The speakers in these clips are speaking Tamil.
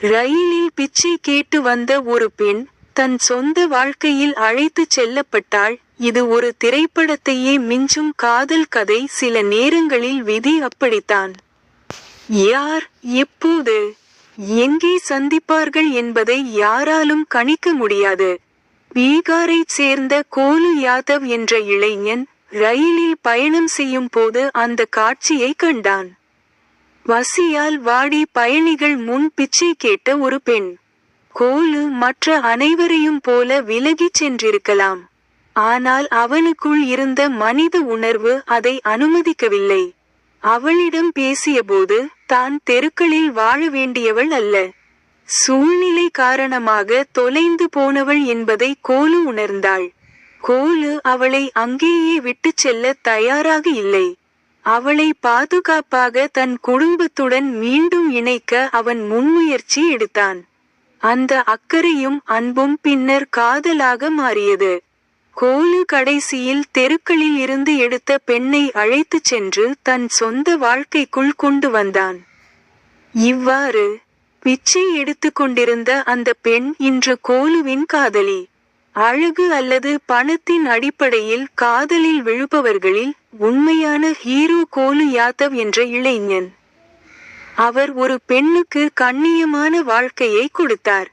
ரயிலில் பிச்சை கேட்டு வந்த ஒரு பெண் தன் சொந்த வாழ்க்கையில் அழைத்துச் செல்லப்பட்டாள். இது ஒரு திரைப்படத்தையே மிஞ்சும் காதல் கதை சில நேரங்களில் விதி அப்படித்தான். யார் எப்போது எங்கே சந்திப்பார்கள் என்பதை யாராலும் கணிக்க முடியாது. பீகாரைச் சேர்ந்த கோலு யாதவ் என்ற இளைஞன் ரயிலில் பயணம் செய்யும் போது அந்த காட்சியை கண்டான். வசியால் வாடி பயணிகள் முன் பிச்சை கேட்ட ஒரு பெண். கோலு மற்ற அனைவரையும் போல விலகிச் சென்றிருக்கலாம். ஆனால் அவனுக்குள் இருந்த மனித உணர்வு அதை அனுமதிக்கவில்லை. அவளிடம் பேசியபோது தான் தெருக்களில் வாழ வேண்டியவள் அல்ல. சூழ்நிலை காரணமாக தொலைந்து போனவள் என்பதை கோலு உணர்ந்தாள். கோலு அவளை அங்கேயே விட்டுச் செல்ல தயாராக இல்லை. அவளை பாதுகாப்பாக தன் குடும்பத்துடன் மீண்டும் இணைக்க அவன் முன்முயற்சி எடுத்தான். அந்த அக்கறையும் அன்பும் பின்னர் காதலாக மாறியது. கோலு கடைசியில் தெருக்களில் இருந்து எடுத்த பெண்ணை அழைத்துச் சென்று தன் சொந்த வாழ்க்கைக்குள் கொண்டு வந்தான். இவ்வாறு பிச்சை எடுத்துக்கொண்டிருந்த அந்த பெண் இன்று கோலுவின் காதலி. அழகு அல்லது பணத்தின் அடிப்படையில் காதலில் விழுபவர்களில் உண்மையான ஹீரோ கோலு யாதவ் என்ற இளைஞன். அவர் ஒரு பெண்ணுக்கு கண்ணியமான வாழ்க்கையை கொடுத்தார்.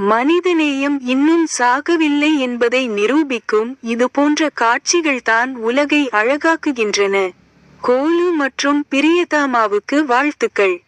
மனிதநேயம் இன்னும் சாகவில்லை என்பதை நிரூபிக்கும் இது போன்ற காட்சிகள்தான் உலகை அழகாக்குகின்றன. கோலு மற்றும் பிரியதாமாவுக்கு வாழ்த்துக்கள்.